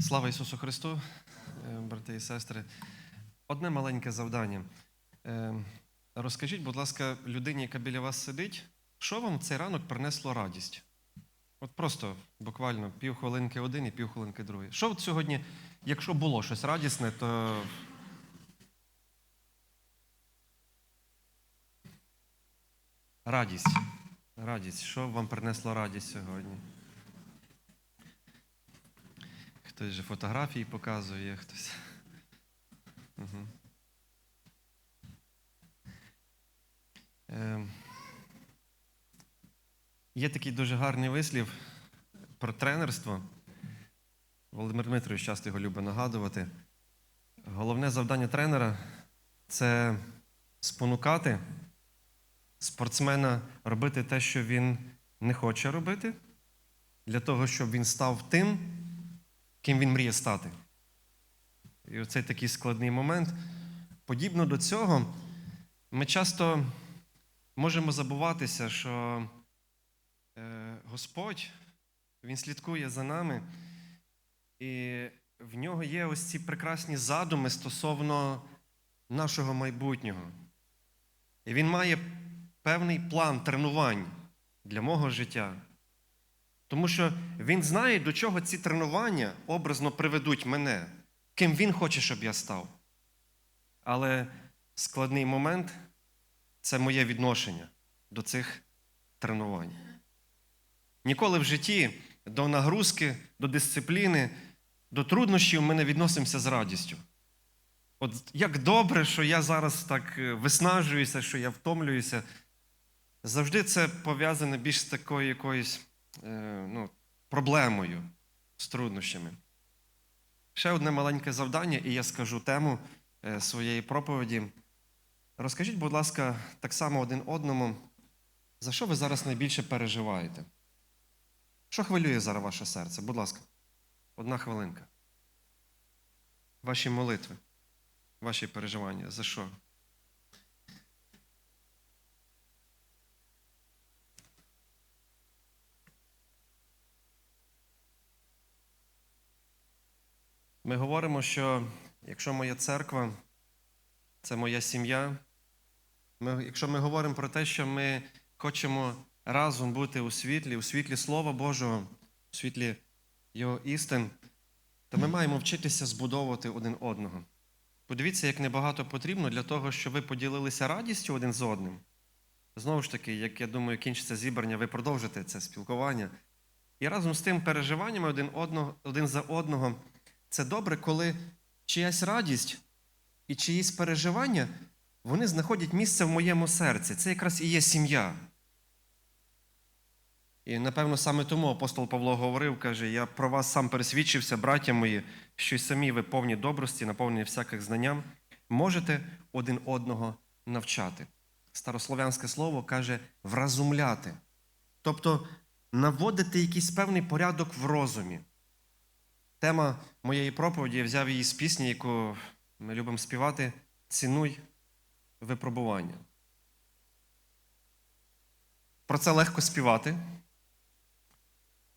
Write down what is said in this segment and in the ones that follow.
Слава Ісусу Христу, е, брати і сестри. Одне маленьке завдання. Е, Розкажіть, будь ласка, людині, яка біля вас сидить, що вам цей ранок принесло радість? От просто буквально півхвилинки один і півхвилинки другий. Що от сьогодні, якщо було щось радісне, то. Радість. Радість. Що вам принесло радість сьогодні? Хтось же фотографії показує, хтось. Угу. Е, є такий дуже гарний вислів про тренерство. Володимир Дмитрович часто його любить нагадувати. Головне завдання тренера це спонукати спортсмена робити те, що він не хоче робити, для того, щоб він став тим, ким він мріє стати. І оцей такий складний момент. Подібно до цього, ми часто можемо забуватися, що е, Господь Він слідкує за нами, і в нього є ось ці прекрасні задуми стосовно нашого майбутнього. І він має певний план тренувань для мого життя. Тому що він знає, до чого ці тренування образно приведуть мене, ким він хоче, щоб я став. Але складний момент це моє відношення до цих тренувань. Ніколи в житті до нагрузки, до дисципліни, до труднощів ми не відносимося з радістю. От як добре, що я зараз так е, виснажуюся, що я втомлююся. Завжди це пов'язане більш з такою якоюсь ну, проблемою, з труднощами. Ще одне маленьке завдання, і я скажу тему е, своєї проповіді. Розкажіть, будь ласка, так само один одному, за що ви зараз найбільше переживаєте? Що хвилює зараз ваше серце? Будь ласка, одна хвилинка. Ваші молитви, ваші переживання. За що? Ми говоримо, що якщо моя церква це моя сім'я, ми, якщо ми говоримо про те, що ми хочемо разом бути у світлі, у світлі Слова Божого, у світлі Його істин, то ми маємо вчитися збудовувати один одного. Подивіться, як небагато потрібно для того, щоб ви поділилися радістю один з одним. Знову ж таки, як я думаю, кінчиться зібрання, ви продовжите це спілкування. І разом з тим переживаннями один, одного, один за одного це добре, коли чиясь радість і чиїсь переживання вони знаходять місце в моєму серці. Це якраз і є сім'я. І напевно саме тому апостол Павло говорив, каже: Я про вас сам пересвідчився, браття мої, що й самі ви повні добрості, наповнені всяких знанням, можете один одного навчати. Старослов'янське слово каже вразумляти. Тобто наводити якийсь певний порядок в розумі. Тема моєї проповіді я взяв її з пісні, яку ми любимо співати Цінуй випробування. Про це легко співати.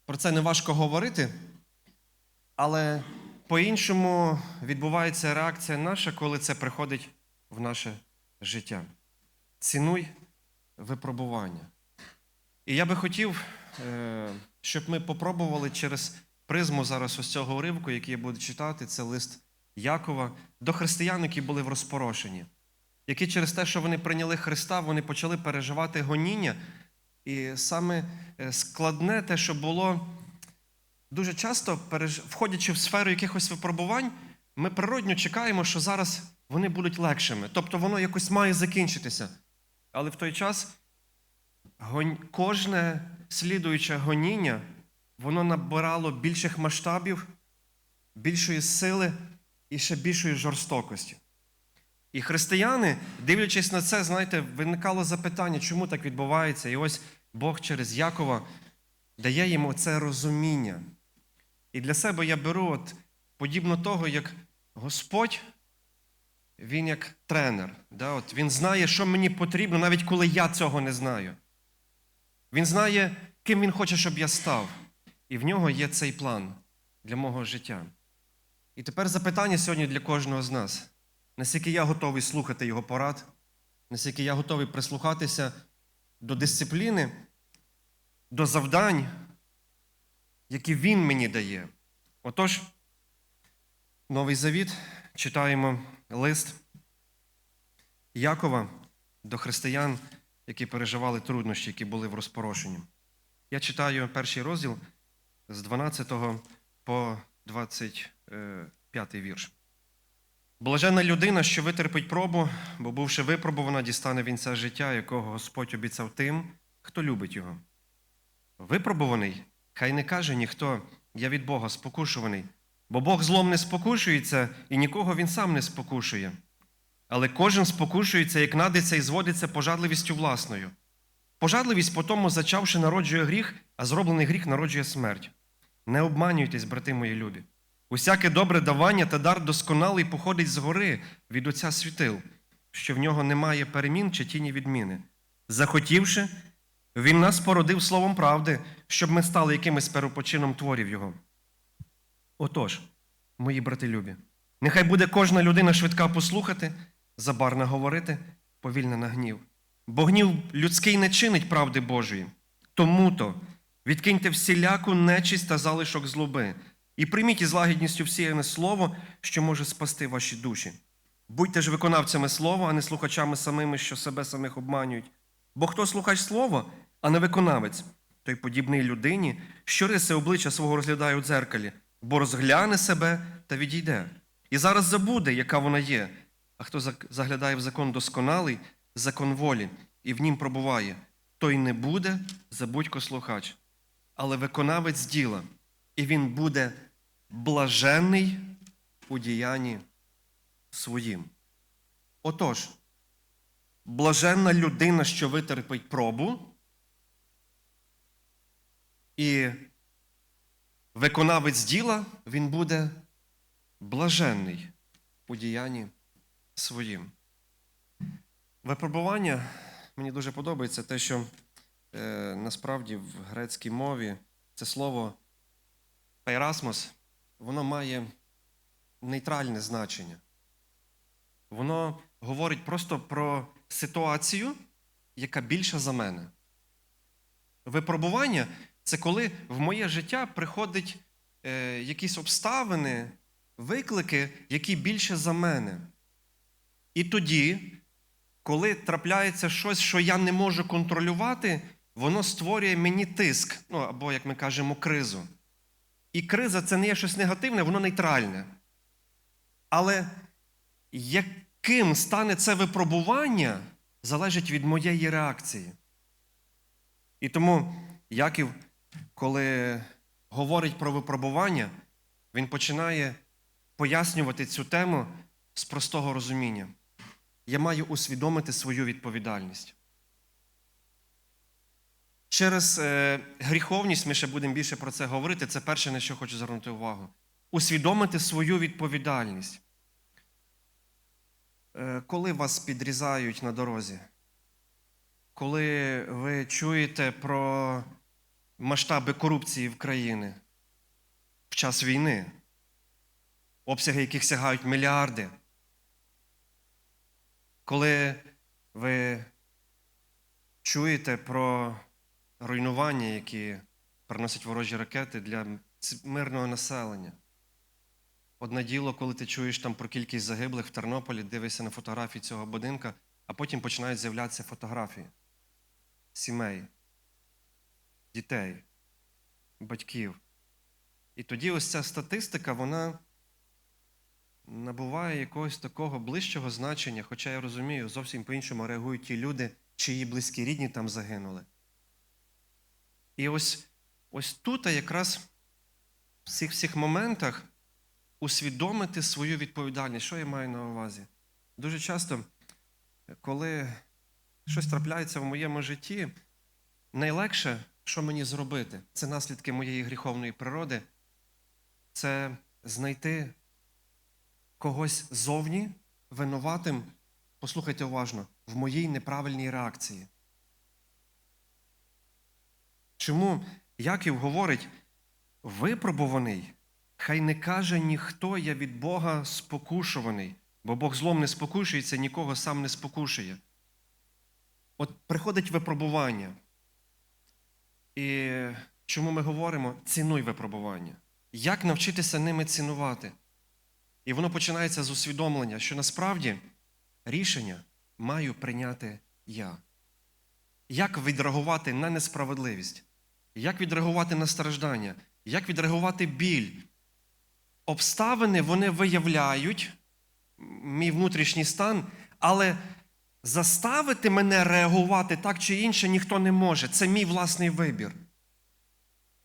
Про це не важко говорити, але по-іншому відбувається реакція наша, коли це приходить в наше життя. Цінуй випробування. І я би хотів, е, щоб ми попробували через призму зараз ось цього уривку, який я буду читати, це лист Якова, до християн, які були в розпорошенні, які через те, що вони прийняли Христа, вони почали переживати гоніння. І саме е, складне те, що було дуже часто, входячи в сферу якихось випробувань, ми природньо чекаємо, що зараз вони будуть легшими. Тобто воно якось має закінчитися. Але в той час кожне слідуюче гоніння, воно набирало більших масштабів, більшої сили і ще більшої жорстокості. І християни, дивлячись на це, знаєте, виникало запитання, чому так відбувається. І ось Бог через Якова дає їм це розуміння. І для себе я беру от подібно того, як Господь, Він як тренер. Да? От Він знає, що мені потрібно, навіть коли я цього не знаю. Він знає, ким він хоче, щоб я став. І в нього є цей план для мого життя. І тепер запитання сьогодні для кожного з нас: наскільки я готовий слухати його порад, наскільки я готовий прислухатися до дисципліни, до завдань, які він мені дає. Отож, Новий Завіт читаємо лист Якова до християн, які переживали труднощі, які були в розпорошенні. Я читаю перший розділ з 12 по 25 вірш. Блаженна людина, що витерпить пробу, бо, бувши випробувана, дістане вінця життя, якого Господь обіцяв тим, хто любить його. Випробуваний, хай не каже ніхто, я від Бога спокушуваний, бо Бог злом не спокушується, і нікого він сам не спокушує. Але кожен спокушується, як надиться і зводиться пожадливістю власною. Пожадливість по тому, зачавши, народжує гріх, а зроблений гріх народжує смерть. Не обманюйтесь, брати мої любі. Усяке добре давання та дар досконалий походить згори від Отця світил, що в нього немає перемін чи тіні відміни. Захотівши, він нас породив словом правди, щоб ми стали якимось первопочином творів Його. Отож, мої брати любі, нехай буде кожна людина швидка послухати, забарна говорити, повільна на гнів. Бо гнів людський не чинить правди Божої. Тому то відкиньте всіляку нечисть та залишок злоби, і прийміть із лагідністю всіяне слово, що може спасти ваші душі. Будьте ж виконавцями слова, а не слухачами самими, що себе самих обманюють. Бо хто слухач слова, а не виконавець, той подібний людині, що риси обличчя свого розглядає у дзеркалі, бо розгляне себе та відійде. І зараз забуде, яка вона є. А хто заглядає в закон досконалий, закон волі, і в нім пробуває, той не буде забудько слухач, але виконавець діла, і він буде блаженний у діянні своїм. Отож, блаженна людина, що витерпить пробу, і виконавець діла, він буде блаженний у діянні своїм. Випробування мені дуже подобається те, що е, насправді в грецькій мові це слово пейрасмос, воно має нейтральне значення. Воно говорить просто про ситуацію, яка більша за мене. Випробування це коли в моє життя приходять е, якісь обставини, виклики, які більше за мене. І тоді, коли трапляється щось, що я не можу контролювати, воно створює мені тиск, ну або, як ми кажемо, кризу. І криза це не є щось негативне, воно нейтральне. Але яким стане це випробування, залежить від моєї реакції. І тому Яків, коли говорить про випробування, він починає пояснювати цю тему з простого розуміння. Я маю усвідомити свою відповідальність. Через е, гріховність ми ще будемо більше про це говорити. Це перше, на що хочу звернути увагу. Усвідомити свою відповідальність. Е, коли вас підрізають на дорозі, коли ви чуєте про масштаби корупції в країни в час війни, обсяги яких сягають мільярди, коли ви чуєте про руйнування, які приносять ворожі ракети для мирного населення. Одне діло, коли ти чуєш там про кількість загиблих в Тернополі, дивишся на фотографії цього будинка, а потім починають з'являтися фотографії сімей, дітей, батьків. І тоді ось ця статистика, вона набуває якогось такого ближчого значення, хоча я розумію, зовсім по-іншому реагують ті люди, чиї близькі рідні там загинули. І ось, ось тут якраз в цих всіх моментах усвідомити свою відповідальність. Що я маю на увазі? Дуже часто, коли щось трапляється в моєму житті, найлегше, що мені зробити, це наслідки моєї гріховної природи, це знайти когось зовні винуватим, послухайте уважно, в моїй неправильній реакції. Чому Яків говорить, випробуваний, Хай не каже ніхто, я від Бога спокушуваний, бо Бог злом не спокушується, нікого сам не спокушує. От приходить випробування. І чому ми говоримо цінуй випробування? Як навчитися ними цінувати? І воно починається з усвідомлення, що насправді рішення маю прийняти я. Як відреагувати на несправедливість? Як відреагувати на страждання? Як відреагувати біль? Обставини вони виявляють мій внутрішній стан, але заставити мене реагувати так чи інше ніхто не може. Це мій власний вибір.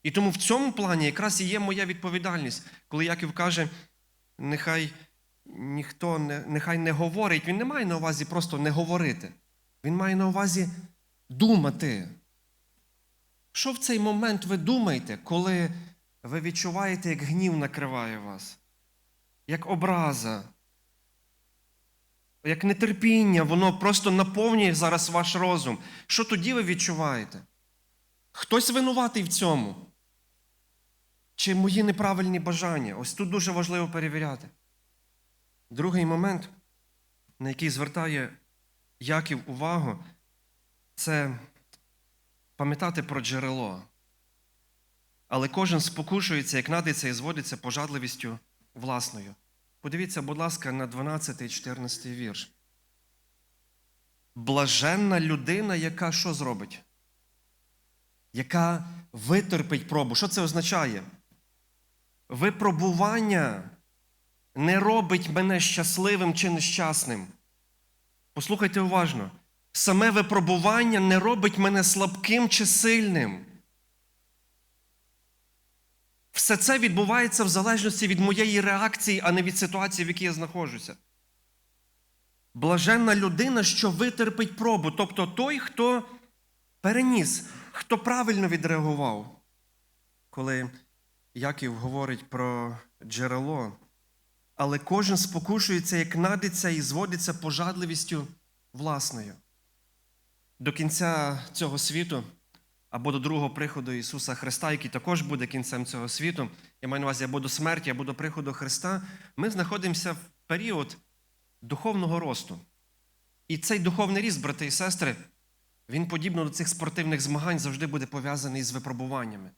І тому в цьому плані якраз і є моя відповідальність, коли Яків каже, нехай ніхто не, нехай не говорить, він не має на увазі просто не говорити. Він має на увазі думати. Що в цей момент ви думаєте, коли ви відчуваєте, як гнів накриває вас, як образа, як нетерпіння, воно просто наповнює зараз ваш розум. Що тоді ви відчуваєте? Хтось винуватий в цьому? Чи мої неправильні бажання? Ось тут дуже важливо перевіряти. Другий момент, на який звертає Яків увагу, це пам'ятати про джерело. Але кожен спокушується, як надиться і зводиться пожадливістю власною. Подивіться, будь ласка, на 12 і 14 вірш. Блаженна людина, яка що зробить? Яка витерпить пробу. Що це означає? Випробування не робить мене щасливим чи нещасним. Послухайте уважно. Саме випробування не робить мене слабким чи сильним. Все це відбувається в залежності від моєї реакції, а не від ситуації, в якій я знаходжуся. Блаженна людина, що витерпить пробу, тобто той, хто переніс, хто правильно відреагував. Коли Яків говорить про джерело, але кожен спокушується, як надиться і зводиться пожадливістю власною. До кінця цього світу або до другого приходу Ісуса Христа, який також буде кінцем цього світу, я маю на увазі або до смерті, або до приходу Христа, ми знаходимося в період духовного росту. І цей духовний ріст, брати і сестри, він подібно до цих спортивних змагань завжди буде пов'язаний з випробуваннями.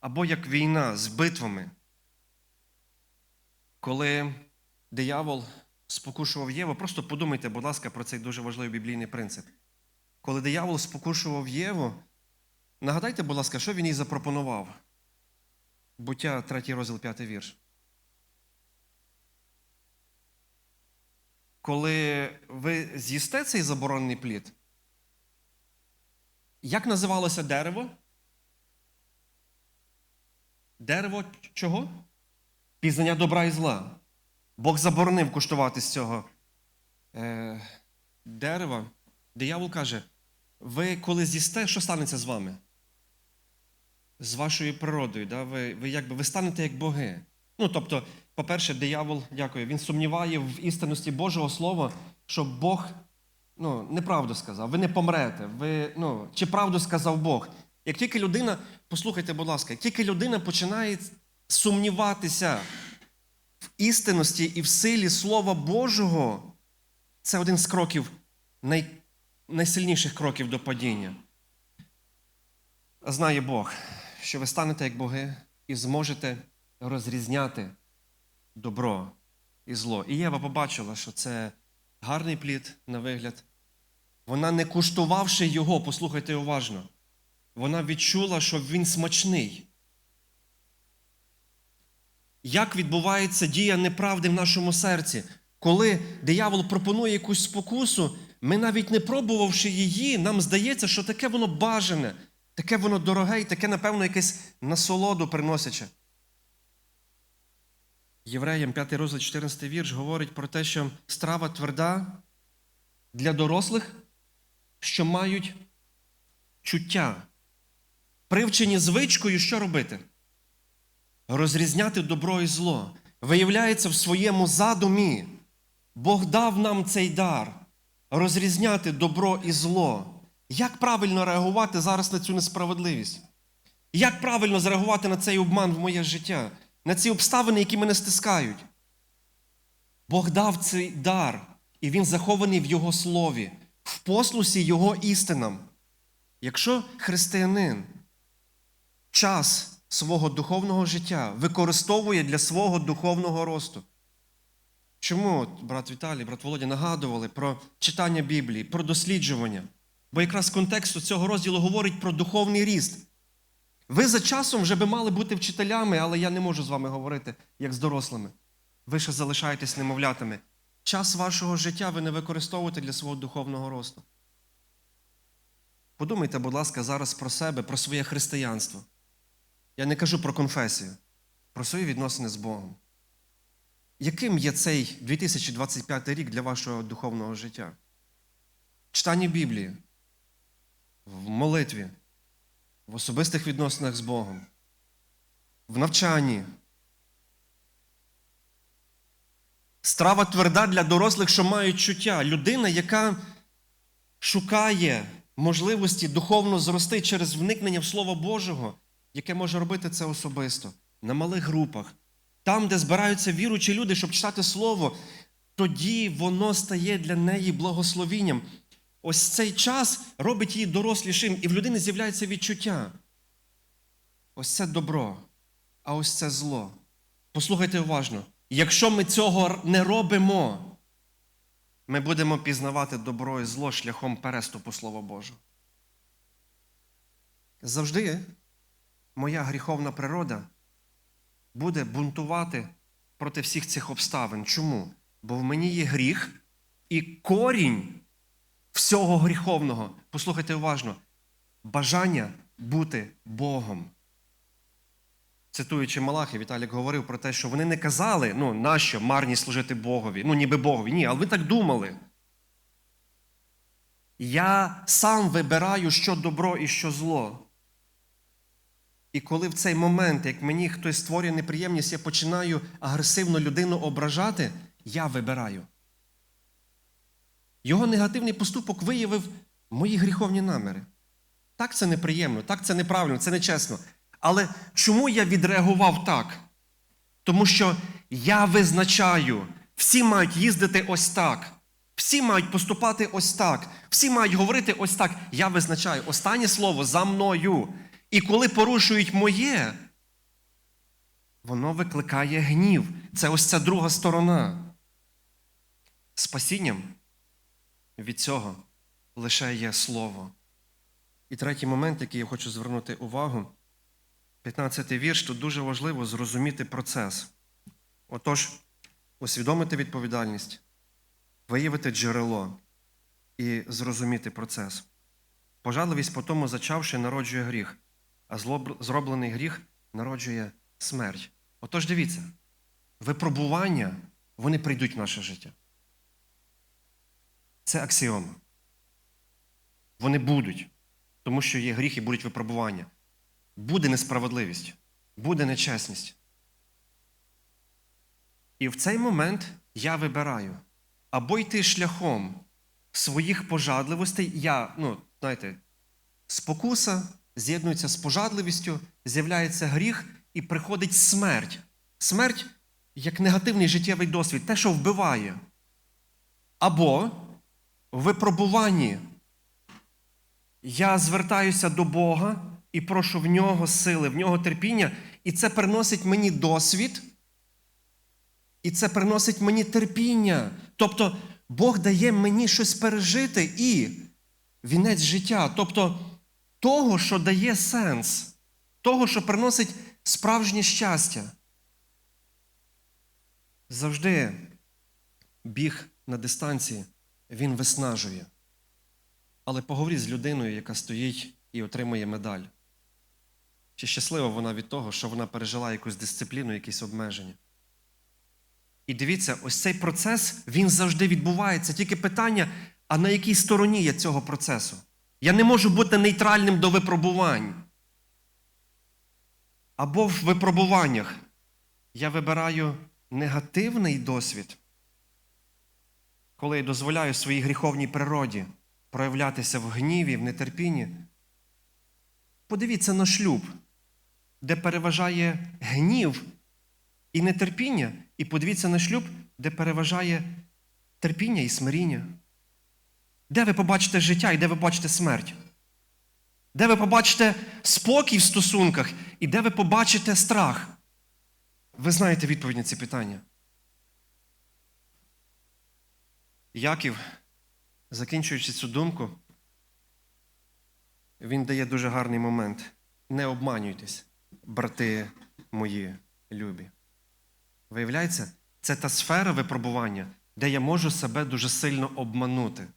Або як війна з битвами. Коли диявол спокушував Єву, просто подумайте, будь ласка, про цей дуже важливий біблійний принцип. Коли диявол спокушував Єву, нагадайте, будь ласка, що він їй запропонував? Буття 3 розділ 5 вірш. Коли ви з'їсте цей заборонений плід, як називалося дерево? Дерево чого? Пізнання добра і зла. Бог заборонив куштувати з цього е, дерева. Диявол каже: ви коли з'їсте, що станеться з вами? З вашою природою. Да? Ви, ви, якби, ви станете як боги. Ну, тобто, по-перше, диявол, дякую, він сумніває в істинності Божого Слова, що Бог ну, неправду сказав, ви не помрете. Ви, ну, Чи правду сказав Бог? Як тільки людина, послухайте, будь ласка, тільки людина починає сумніватися в істинності і в силі Слова Божого, це один з кроків, най, найсильніших кроків до падіння. Знає Бог, що ви станете як боги і зможете розрізняти добро і зло. І Єва побачила, що це гарний плід на вигляд. Вона, не куштувавши його, послухайте уважно, вона відчула, що він смачний. Як відбувається дія неправди в нашому серці? Коли диявол пропонує якусь спокусу, ми навіть не пробувавши її, нам здається, що таке воно бажане, таке воно дороге і таке, напевно, якесь насолоду приносяче. Євреям 5 розділ 14 вірш говорить про те, що страва тверда для дорослих, що мають чуття. Привчені звичкою, що робити? Розрізняти добро і зло. Виявляється, в своєму задумі Бог дав нам цей дар розрізняти добро і зло. Як правильно реагувати зараз на цю несправедливість? Як правильно зреагувати на цей обман в моє життя, на ці обставини, які мене стискають? Бог дав цей дар, і він захований в Його слові, в послусі Його істинам. Якщо християнин час свого духовного життя використовує для свого духовного росту, чому брат Віталій, брат Володя нагадували про читання Біблії, про досліджування? Бо якраз контекст цього розділу говорить про духовний ріст. Ви за часом вже би мали бути вчителями, але я не можу з вами говорити як з дорослими. Ви ще залишаєтесь немовлятами. Час вашого життя ви не використовуєте для свого духовного росту. Подумайте, будь ласка, зараз про себе, про своє християнство. Я не кажу про конфесію, про свої відносини з Богом. Яким є цей 2025 рік для вашого духовного життя? Читання Біблії, в молитві, в особистих відносинах з Богом, в навчанні. Страва тверда для дорослих, що мають чуття. Людина, яка шукає можливості духовно зрости через вникнення в Слово Божого, яке може робити це особисто, на малих групах, там, де збираються віручі люди, щоб читати Слово, тоді воно стає для неї благословінням. Ось цей час робить її дорослішим, і в людини з'являється відчуття. Ось це добро, а ось це зло. Послухайте уважно. Якщо ми цього не робимо, ми будемо пізнавати добро і зло шляхом переступу Слова Божого. Завжди моя гріховна природа буде бунтувати проти всіх цих обставин. Чому? Бо в мені є гріх і корінь всього гріховного. Послухайте уважно, бажання бути Богом. Цитуючи Малахи, Віталік говорив про те, що вони не казали, ну, нащо марні служити Богові, ну, ніби Богові. Ні, але ви так думали. Я сам вибираю, що добро і що зло. І коли в цей момент, як мені хтось створює неприємність, я починаю агресивно людину ображати, я вибираю. Його негативний поступок виявив мої гріховні наміри. Так це неприємно, так це неправильно, це нечесно. Але чому я відреагував так? Тому що я визначаю, всі мають їздити ось так, всі мають поступати ось так, всі мають говорити ось так. Я визначаю останнє слово за мною. І коли порушують моє, воно викликає гнів. Це ось ця друга сторона. Спасінням від цього лише є слово. І третій момент, який я хочу звернути увагу, 15-й вірш, тут дуже важливо зрозуміти процес. Отож, усвідомити відповідальність, виявити джерело і зрозуміти процес. Пожадливість по тому зачавши народжує гріх, а зроблений гріх народжує смерть. Отож, дивіться, випробування вони прийдуть в наше життя. Це аксіома. Вони будуть, тому що є гріх і будуть випробування. Буде несправедливість, буде нечесність. І в цей момент я вибираю або йти шляхом своїх пожадливостей. Я, ну, знаєте, спокуса з'єднується з пожадливістю, з'являється гріх і приходить смерть. Смерть як негативний життєвий досвід, те, що вбиває. Або в випробуванні я звертаюся до Бога і прошу в нього сили, в нього терпіння, і це приносить мені досвід, і це приносить мені терпіння. Тобто Бог дає мені щось пережити і вінець життя, тобто того, що дає сенс, того, що приносить справжнє щастя. Завжди біг на дистанції, він виснажує. Але поговоріть з людиною, яка стоїть і отримує медаль. Чи щаслива вона від того, що вона пережила якусь дисципліну, якісь обмеження? І дивіться, ось цей процес він завжди відбувається. Тільки питання, а на якій стороні я цього процесу? Я не можу бути нейтральним до випробувань. Або в випробуваннях я вибираю негативний досвід, коли я дозволяю своїй гріховній природі проявлятися в гніві, в нетерпінні. Подивіться на шлюб. де переважає гнів і нетерпіння, і подивіться на шлюб, де переважає терпіння і смиріння. Де ви побачите життя і де ви бачите смерть? Де ви побачите спокій в стосунках і де ви побачите страх? Ви знаєте відповідь на ці питання. Яків, закінчуючи цю думку, він дає дуже гарний момент. Не обманюйтесь, брати мої любі. Виявляється, це та сфера випробування, де я можу себе дуже сильно обманути.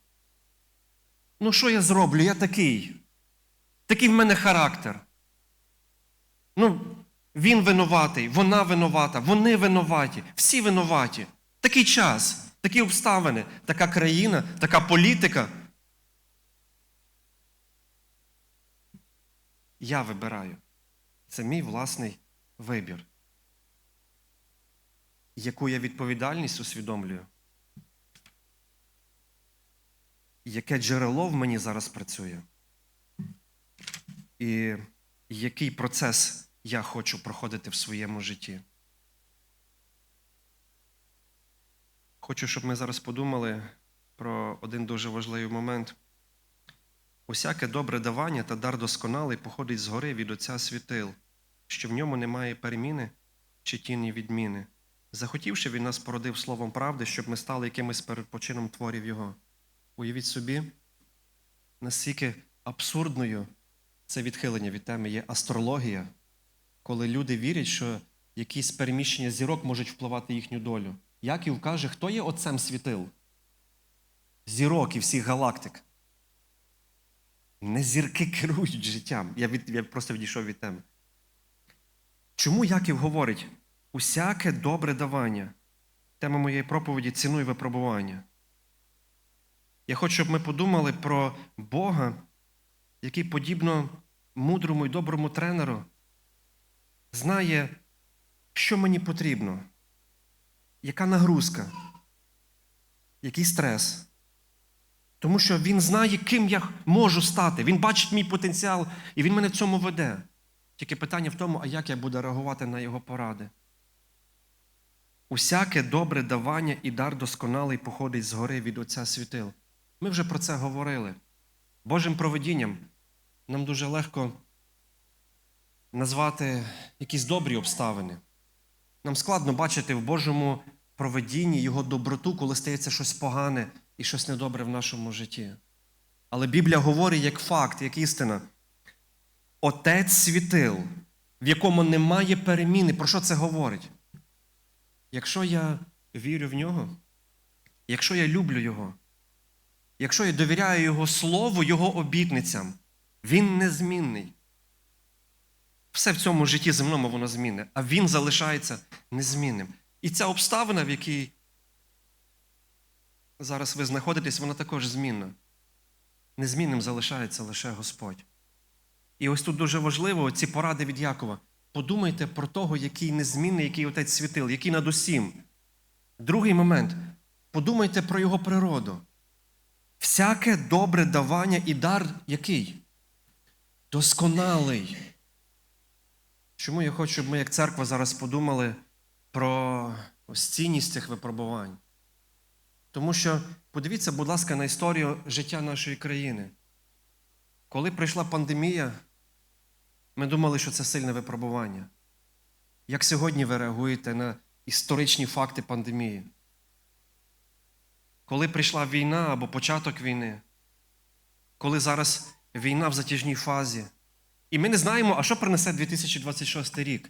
Ну, що я зроблю? Я такий. Такий в мене характер. Ну, він винуватий, вона винувата, вони винуваті, всі винуваті. Такий час, такі обставини, така країна, така політика. Я вибираю. Це мій власний вибір. Яку я відповідальність усвідомлюю? Яке джерело в мені зараз працює? І який процес я хочу проходити в своєму житті? Хочу, щоб ми зараз подумали про один дуже важливий момент. Усяке добре давання та дар досконалий походить згори від Отця світил, що в ньому немає переміни чи тіні відміни. Захотівши, він нас породив словом правди, щоб ми стали якимось передпочином творів Його. Уявіть собі, наскільки абсурдною це відхилення від теми є астрологія, коли люди вірять, що якісь переміщення зірок можуть впливати їхню долю. Яків каже, хто є отцем світил? Зірок і всіх галактик. Не зірки керують життям. Я, від, я просто відійшов від теми. Чому Яків говорить усяке добре давання? Тема моєї проповіді цінуй випробування. Я хочу, щоб ми подумали про Бога, який, подібно мудрому і доброму тренеру, знає, що мені потрібно, яка нагрузка, який стрес. Тому що він знає, ким я можу стати. Він бачить мій потенціал, і він мене в цьому веде. Тільки питання в тому, а як я буду реагувати на його поради. Усяке добре давання і дар досконалий походить згори від Отця світил. Ми вже про це говорили. Божим проведінням нам дуже легко назвати якісь добрі обставини. Нам складно бачити в Божому проведінні Його доброту, коли стається щось погане і щось недобре в нашому житті. Але Біблія говорить як факт, як істина. Отець світил, в якому немає переміни. Про що це говорить? Якщо я вірю в нього, якщо я люблю Його, якщо я довіряю Його Слову, Його обітницям, Він незмінний. Все в цьому житті земному воно змінне, а Він залишається незмінним. І ця обставина, в якій зараз ви знаходитесь, вона також змінна. Незмінним залишається лише Господь. І ось тут дуже важливо ці поради від Якова. Подумайте про того, який незмінний, який отець світил, який над усім. Другий момент. Подумайте про його природу. Всяке добре давання і дар який? Досконалий. Чому я хочу, щоб ми, як церква, зараз подумали про ось цінність цих випробувань? Тому що подивіться, будь ласка, на історію життя нашої країни. Коли прийшла пандемія, ми думали, що це сильне випробування. Як сьогодні ви реагуєте на історичні факти пандемії? Коли прийшла війна або початок війни, коли зараз війна в затяжній фазі, і ми не знаємо, а що принесе 2026 рік?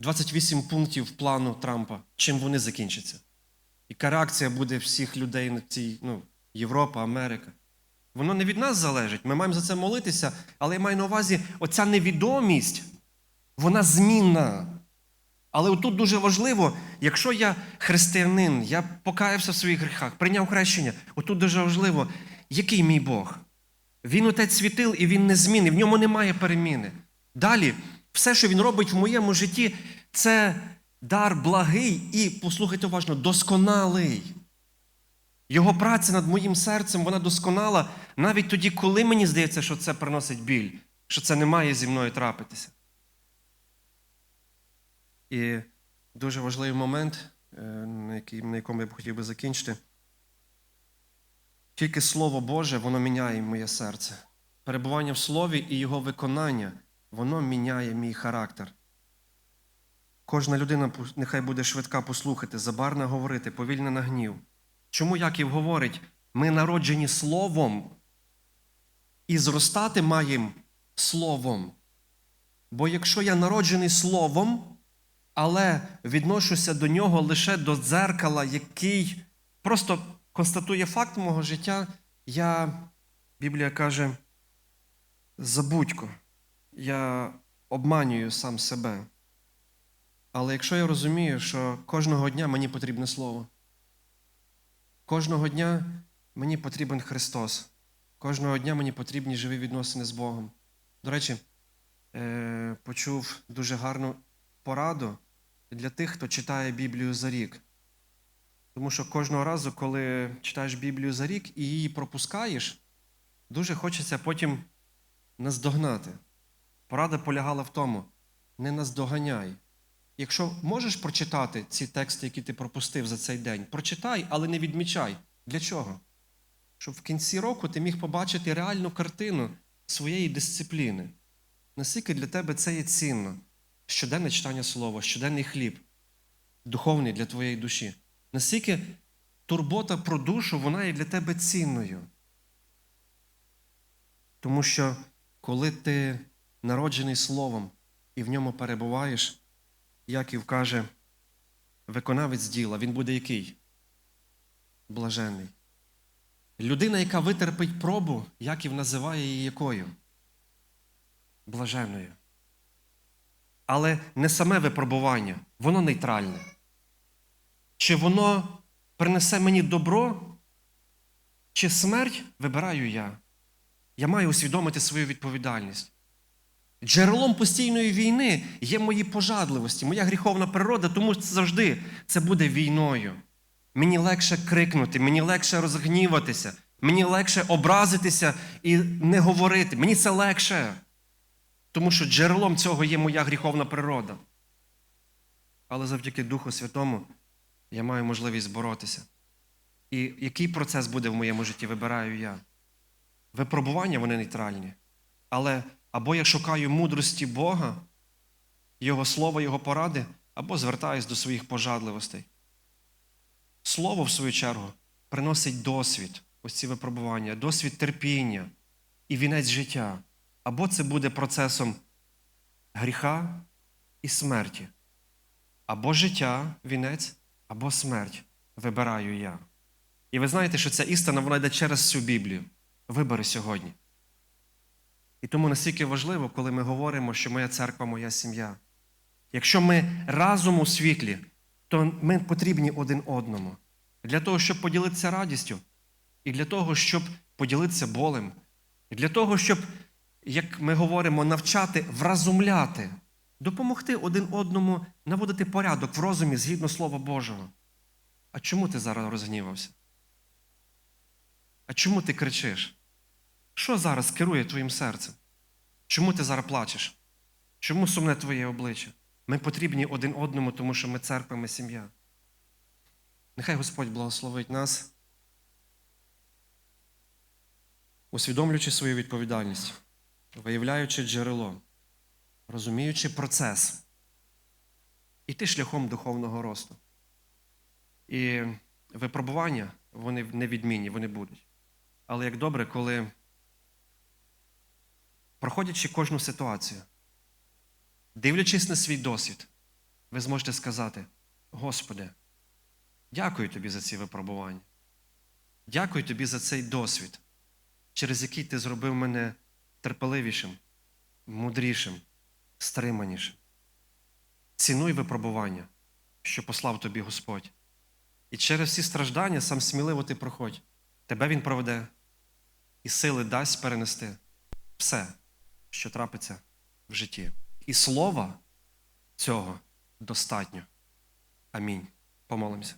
28 пунктів плану Трампа, чим вони закінчаться? Яка реакція буде всіх людей на цій, ну, Європа, Америка? Воно не від нас залежить. Ми маємо за це молитися, але я маю на увазі, оця невідомість, вона змінна. Але отут дуже важливо, якщо я християнин, я покаявся в своїх гріхах, прийняв хрещення, отут дуже важливо, який мій Бог? Він отець світил і він не змінний, в ньому немає переміни. Далі, все, що він робить в моєму житті, це дар благий і, послухайте уважно, досконалий. Його праця над моїм серцем, вона досконала навіть тоді, коли мені здається, що це приносить біль. що це не має зі мною трапитися. І дуже важливий момент, е, на якому я б хотів би закінчити. Тільки Слово Боже, воно міняє моє серце. Перебування в Слові і його виконання, воно міняє мій характер. Кожна людина нехай буде швидка послухати, забарна говорити, повільна на гнів. Чому Яків говорить, ми народжені Словом і зростати маємо Словом. Бо якщо я народжений Словом, але відношуся до нього лише до дзеркала, який просто констатує факт мого життя, я, Біблія каже, забудько, я обманюю сам себе. Але якщо я розумію, що кожного дня мені потрібне слово, кожного дня мені потрібен Христос, кожного дня мені потрібні живі відносини з Богом. До речі, е, почув дуже гарну пораду для тих, хто читає Біблію за рік. Тому що кожного разу, коли читаєш Біблію за рік і її пропускаєш, дуже хочеться потім наздогнати. Порада полягала в тому: не наздоганяй. Якщо можеш прочитати ці тексти, які ти пропустив за цей день, прочитай, але не відмічай. Для чого? Щоб в кінці року ти міг побачити реальну картину своєї дисципліни. Наскільки для тебе це є цінно? Щоденне читання слова, щоденний хліб, духовний для твоєї душі. Наскільки турбота про душу, вона є для тебе цінною. Тому що коли ти народжений Словом і в ньому перебуваєш, Яків каже, виконавець діла, він буде який? Блажений. Людина, яка витерпить пробу, Яків називає її якою? Блаженною. Але не саме випробування, воно нейтральне. Чи воно принесе мені добро, чи смерть вибираю я. Я маю усвідомити свою відповідальність. Джерелом постійної війни є мої пожадливості, моя гріховна природа, тому що завжди це буде війною. Мені легше крикнути, мені легше розгніватися, мені легше образитися і не говорити. Мені це легше. Тому що джерелом цього є моя гріховна природа. Але завдяки Духу Святому я маю можливість боротися. І який процес буде в моєму житті, вибираю я. Випробування вони нейтральні. Але або я шукаю мудрості Бога, Його слова, Його поради, або звертаюсь до своїх пожадливостей. Слово, в свою чергу, приносить досвід, ось ці випробування, досвід терпіння і вінець життя. Або це буде процесом гріха і смерті. Або життя, вінець, або смерть. Вибираю я. І ви знаєте, що ця істина вона йде через всю Біблію. Вибери сьогодні. І тому настільки важливо, коли ми говоримо, що моя церква, моя сім'я. Якщо ми разом у світлі, то ми потрібні один одному для того, щоб поділитися радістю, і для того, щоб поділитися болем, і для того, щоб, як ми говоримо, навчати вразумляти, допомогти один одному наводити порядок в розумі згідно Слова Божого. А чому ти зараз розгнівався? А чому ти кричиш? Що зараз керує твоїм серцем? Чому ти зараз плачеш? Чому сумне твоє обличчя? Ми потрібні один одному, тому що ми церква, ми сім'я. Нехай Господь благословить нас, усвідомлюючи свою відповідальність, виявляючи джерело, розуміючи процес, іти шляхом духовного росту. І випробування, вони невідмінні, вони будуть. Але як добре, коли, проходячи кожну ситуацію, дивлячись на свій досвід, ви зможете сказати: Господи, дякую тобі за ці випробування. Дякую тобі за цей досвід, через який ти зробив мене терпеливішим, мудрішим, стриманішим. Цінуй випробування, що послав тобі Господь. І через всі страждання сам сміливо ти проходь. Тебе Він проведе і сили дасть перенести все, що трапиться в житті. І слова цього достатньо. Амінь. Помолимося.